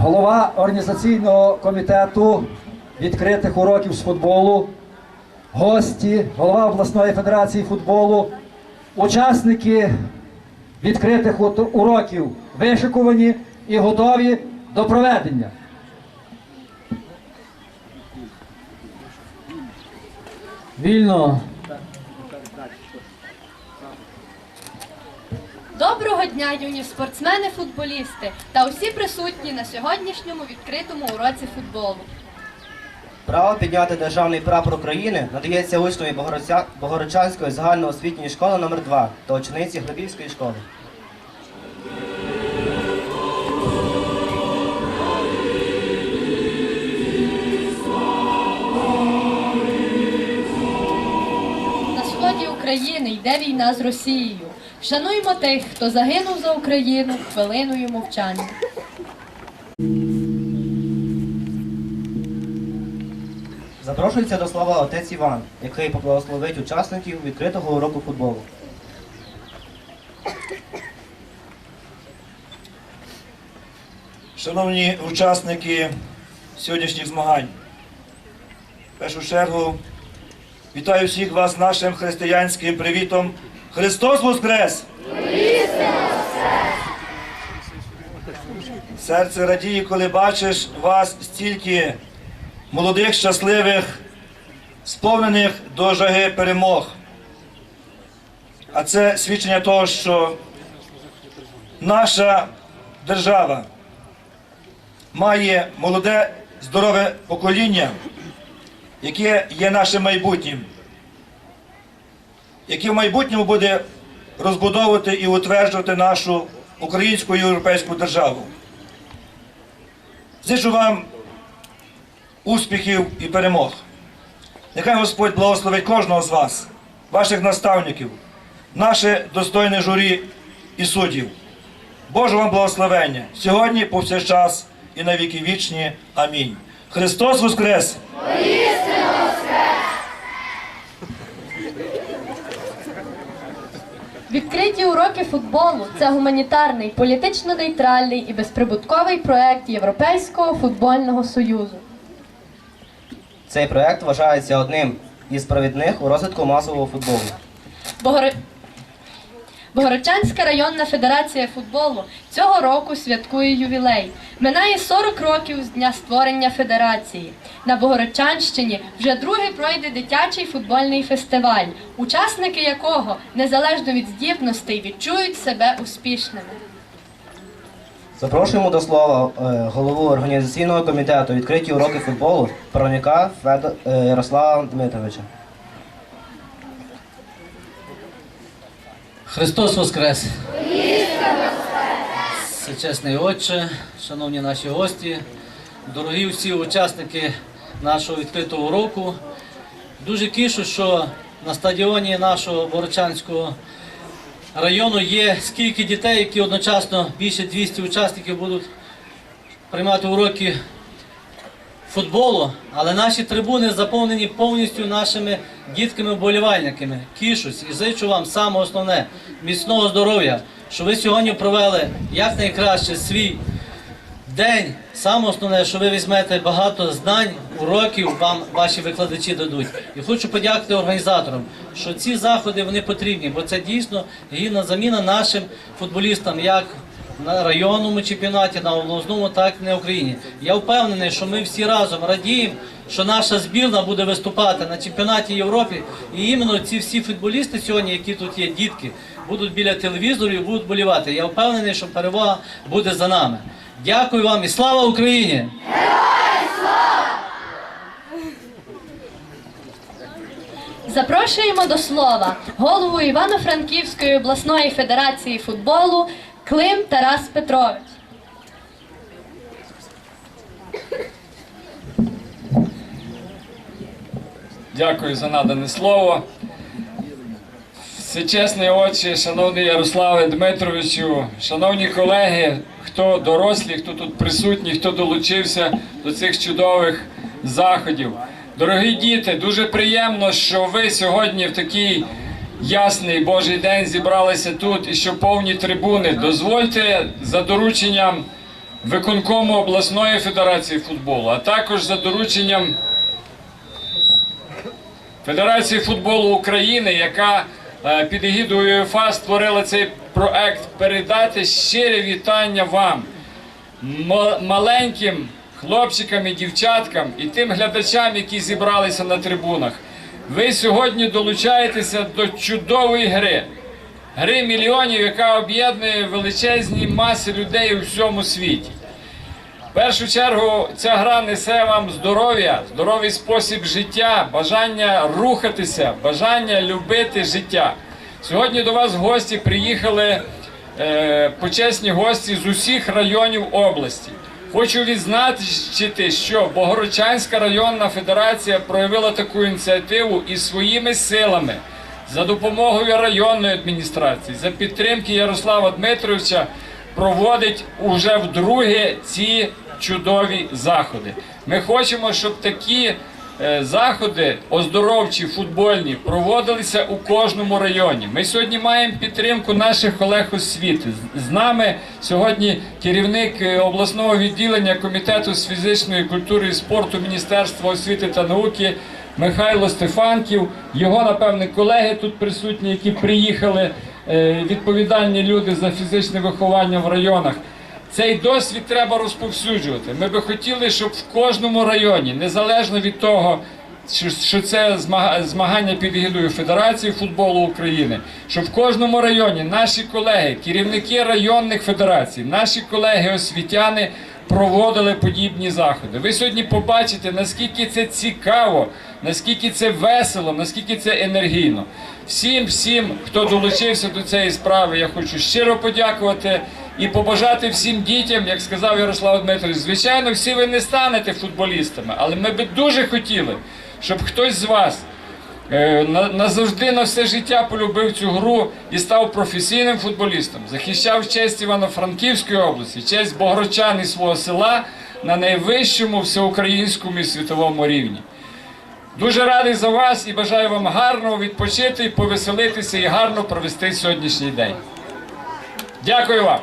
голова організаційного комітету відкритих уроків з футболу, гості, голова обласної федерації футболу, учасники відкритих уроків вишикувані і готові до проведення. Вільно. Доброго дня, юні спортсмени-футболісти та усі присутні на сьогоднішньому відкритому уроці футболу. Право підняти державний прапор України надається учневі Богородчанської загальноосвітньої школи номер 2 та учениці Глибівської школи. На сході України йде війна з Росією. Вшануймо тих, хто загинув за Україну хвилиною мовчання. Запрошується до слова отець Іван, який поблагословить учасників відкритого уроку футболу. Шановні учасники сьогоднішніх змагань, в першу чергу вітаю всіх вас нашим християнським привітом. Христос Воскрес! Серце радіє, коли бачиш вас стільки молодих, щасливих, сповнених до жаги перемог. А це свідчення того, що наша держава має молоде, здорове покоління, яке є нашим майбутнім, яке в майбутньому буде розбудовувати і утверджувати нашу українську і європейську державу. Зичу вам успіхів і перемог. Нехай Господь благословить кожного з вас, ваших наставників, наше достойне журі і суддів. Боже вам благословення сьогодні, повсякчас і на віки вічні. Амінь. Христос Воскрес! Відкриті уроки футболу це гуманітарний, політично нейтральний і безприбутковий проект Європейського футбольного союзу. Цей проект вважається одним із провідних у розвитку масового футболу. Богор... Богородчанська районна федерація футболу цього року святкує ювілей. Минає 40 років з дня створення федерації. На Богородчанщині вже другий пройде дитячий футбольний фестиваль, учасники якого, незалежно від здібностей, відчують себе успішними. Запрошуємо до слова е, голову організаційного комітету відкриті уроки футболу правника е, Ярослава Дмитровича. Христос Воскрес! Всечесний Отче, шановні наші гості, дорогі всі учасники нашого відкритого уроку. Дуже кішу, що на стадіоні нашого Борочанського району є скільки дітей, які одночасно більше 200 учасників будуть приймати уроки футболу, але наші трибуни заповнені повністю нашими дітками-вболівальниками. Кішусь і зичу вам саме основне міцного здоров'я, що ви сьогодні провели якнайкраще свій день. Саме основне, що ви візьмете багато знань, уроків вам ваші викладачі дадуть. І хочу подякувати організаторам, що ці заходи вони потрібні, бо це дійсно гідна заміна нашим футболістам, як на районному чемпіонаті, на обласному, так і на Україні. Я впевнений, що ми всі разом радіємо, що наша збірна буде виступати на чемпіонаті Європи. І іменно ці всі футболісти сьогодні, які тут є, дітки, будуть біля телевізорів і будуть болівати. Я впевнений, що перемога буде за нами. Дякую вам і слава Україні! Запрошуємо до слова голову Івано-Франківської обласної федерації футболу Клим Тарас Петрович. Дякую за надане слово. Всечесний отче, шановний Ярославе Дмитровичу, шановні колеги, хто дорослі, хто тут присутній, хто долучився до цих чудових заходів. Дорогі діти, дуже приємно, що ви сьогодні в такий ясний Божий день зібралися тут і що повні трибуни. Дозвольте за дорученням виконкому обласної федерації футболу, а також за дорученням Федерації футболу України, яка е, під егідою УЄФА створила цей проект, передати щире вітання вам, маленьким хлопчикам і дівчаткам і тим глядачам, які зібралися на трибунах. Ви сьогодні долучаєтеся до чудової гри. Гри мільйонів, яка об'єднує величезні маси людей у всьому світі. В першу чергу ця гра несе вам здоров'я, здоровий спосіб життя, бажання рухатися, бажання любити життя. Сьогодні до вас гості приїхали е, почесні гості з усіх районів області. Хочу відзначити, що Богородчанська районна федерація проявила таку ініціативу і своїми силами за допомогою районної адміністрації, за підтримки Ярослава Дмитровича проводить уже вдруге ці чудові заходи. Ми хочемо, щоб такі заходи оздоровчі, футбольні проводилися у кожному районі. Ми сьогодні маємо підтримку наших колег освіти. З нами сьогодні керівник е, обласного відділення комітету з фізичної культури і спорту Міністерства освіти та науки Михайло Стефанків, його, напевне, колеги тут присутні, які приїхали, е, відповідальні люди за фізичне виховання в районах. Цей досвід треба розповсюджувати. Ми би хотіли, щоб в кожному районі, незалежно від того, що- це змага- змагання під егідою Федерації футболу України, щоб в кожному районі наші колеги, керівники районних федерацій, наші колеги освітяни проводили подібні заходи. Ви сьогодні побачите, наскільки це цікаво, наскільки це весело, наскільки це енергійно. Всім, всім, хто долучився до цієї справи, я хочу щиро подякувати і побажати всім дітям, як сказав Ярослав Дмитрович, звичайно, всі ви не станете футболістами, але ми би дуже хотіли, щоб хтось з вас е, назавжди на все життя полюбив цю гру і став професійним футболістом, захищав честь Івано-Франківської області, честь богородчан і свого села на найвищому всеукраїнському і світовому рівні. Дуже радий за вас і бажаю вам гарно відпочити, повеселитися і гарно провести сьогоднішній день. Дякую вам.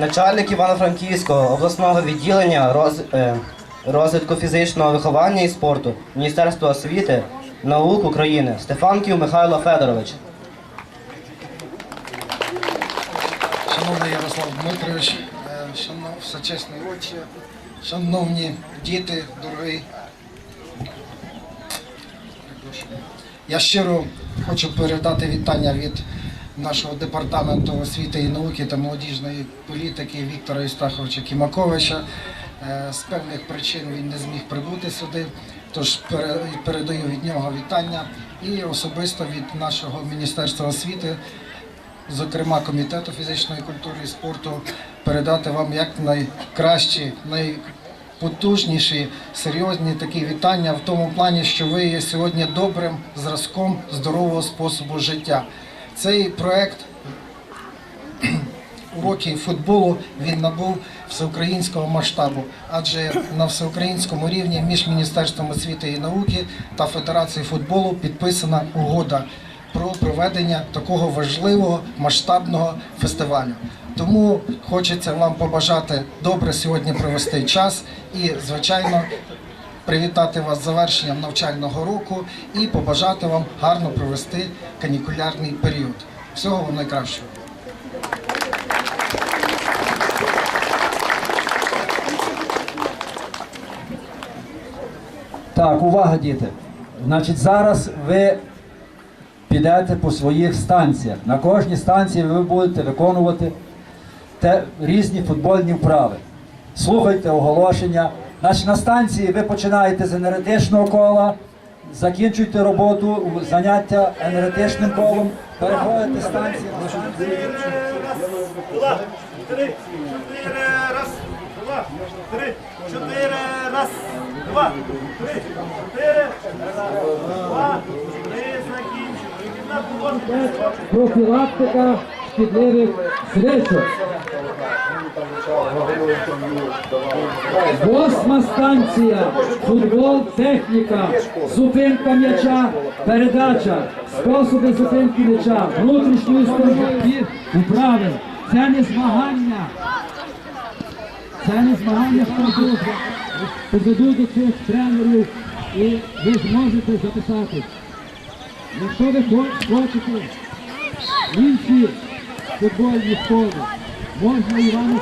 Начальник Івано-Франківського обласного відділення роз, е, розвитку фізичного виховання і спорту Міністерства освіти наук України Стефанків Михайло Федорович. Шановний Ярослав Дмитрович, е, шанов, всечесні очі, шановні діти, дорогі. Я щиро хочу передати вітання від нашого департаменту освіти і науки та молодіжної політики Віктора Істаховича Кімаковича. Е, З певних причин він не зміг прибути сюди, тож пере- передаю від нього вітання і особисто від нашого Міністерства освіти зокрема комітету фізичної культури і спорту, передати вам як найкращі, найпотужніші, серйозні такі вітання в тому плані, що ви є сьогодні добрим зразком здорового способу життя. Цей проект уроки футболу він набув всеукраїнського масштабу, адже на всеукраїнському рівні між Міністерством освіти і науки та Федерацією футболу підписана угода про проведення такого важливого масштабного фестивалю. Тому хочеться вам побажати добре сьогодні провести час і, звичайно, привітати вас з завершенням навчального року і побажати вам гарно провести канікулярний період. Всього вам найкращого. Так, увага, діти. Значить, зараз ви підете по своїх станціях. На кожній станції ви будете виконувати те, різні футбольні вправи. Слухайте оголошення. Значить, на станції ви починаєте з енергетичного кола, закінчуєте роботу, заняття енергетичним колом, переходите станції. Два, три, чотири, раз, два, три, чотири, раз, два, три, чотири, раз, два, три, колонка. Профілактика шкідливих звичок. Восьма станція. Футбол, техніка, зупинка м'яча, передача, способи зупинки м'яча, внутрішньої сторони, управи. Це не змагання. Це не змагання позаду, позаду до цих тренерів і ви зможете записати. Якщо ви хочете інші футбольні школи, можна Івану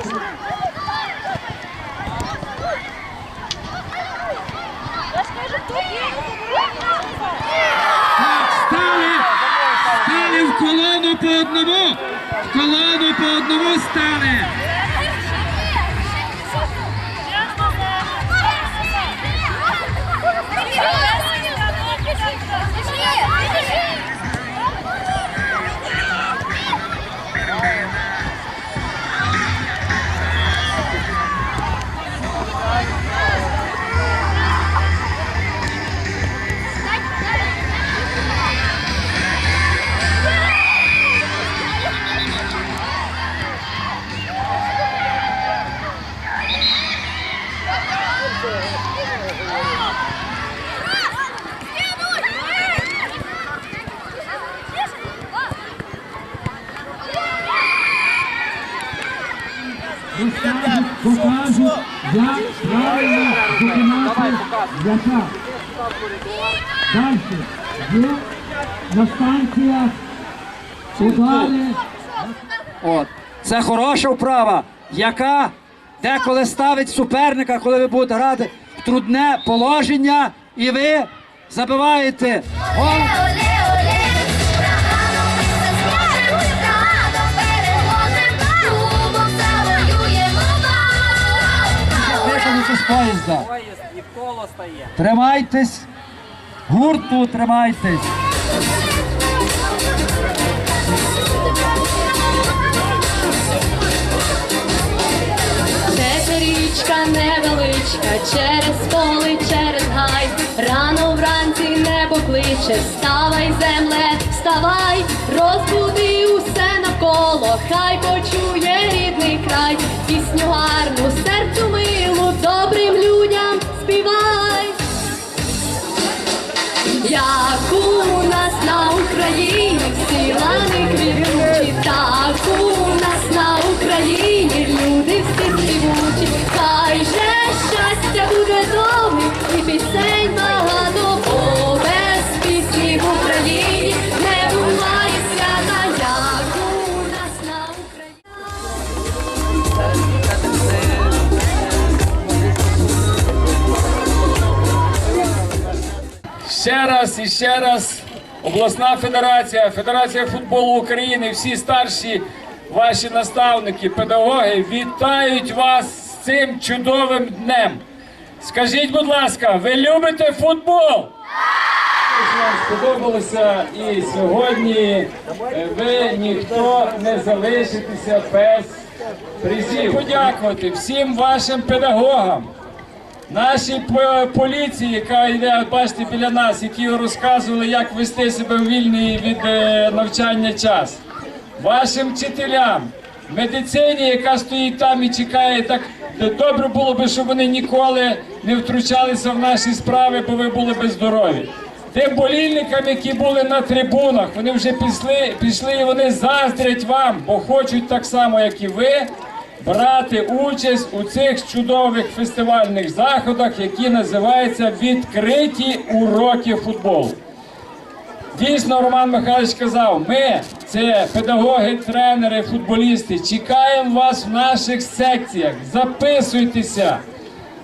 Стали! Стали в колону по одному! В колону по одному стали! Розкажуть, удари. От. Це хороша вправа, яка деколи ставить суперника, коли ви будете грати в трудне положення, і ви забиваєте гол. З поїзда. Тримайтесь, гурту тримайтесь. Через поле, через гай. Рано вранці небо кличе, вставай, земле, вставай, розбуди усе навколо, хай почує рідний край, пісню гарну, серцю милу, добрим людям співай. Як у нас на Україні всі лани раз і ще раз обласна федерація, Федерація футболу України, всі старші ваші наставники, педагоги вітають вас з цим чудовим днем. Скажіть, будь ласка, ви любите футбол? Вам сподобалося і сьогодні е, ви ніхто не залишитеся без призів. Подякувати всім вашим педагогам. Нашій поліції, яка йде, бачите, біля нас, які розказували, як вести себе в вільний від е, навчання час. Вашим вчителям, медицині, яка стоїть там і чекає, так добре було би, щоб вони ніколи не втручалися в наші справи, бо ви були би здорові. Тим болільникам, які були на трибунах, вони вже пішли, пішли і вони заздрять вам, бо хочуть так само, як і ви, брати участь у цих чудових фестивальних заходах, які називаються відкриті уроки футболу. Дійсно, Роман Михайлович казав, ми, це педагоги, тренери, футболісти, чекаємо вас в наших секціях. Записуйтеся,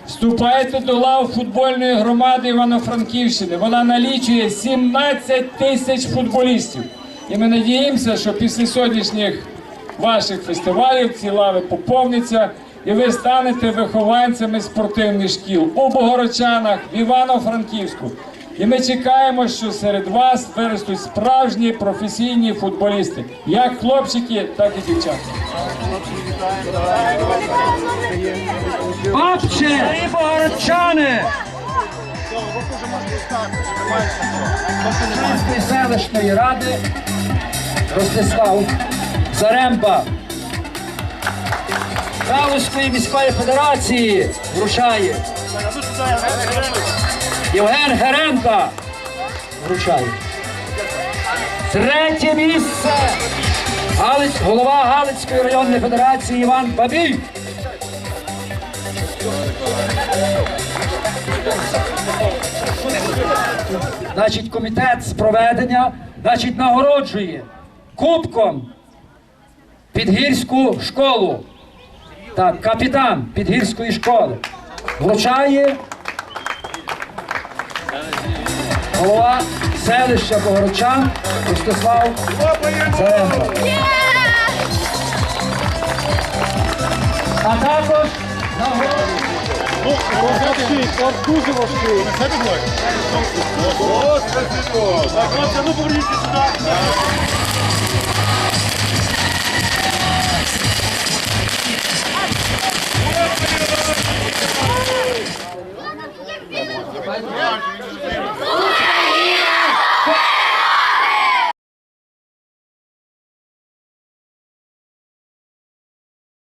вступайте до лав футбольної громади Івано-Франківщини. Вона налічує 17 тисяч футболістів. І ми надіємося, що після сьогоднішніх ваших фестивалів ці лави поповняться, і ви станете вихованцями спортивних шкіл у Богородчанах, в Івано-Франківську. І ми чекаємо, що серед вас виростуть справжні професійні футболісти, як хлопчики, так і дівчата. Бабче і богородчани! Селищної ради Ростислав Заремба. Галузької міської федерації вручає Євген Геренко. Вручає. Третє місце. Галиць, голова Галицької районної федерації Іван Бабій. Значить, комітет з проведення значить, нагороджує кубком підгірську школу. Так, капітан підгірської школи. Вручає голова селища Богородчан Ростислав Царенко. А також нагороджує Так, хлопці, ну поверніться сюди. Hadi.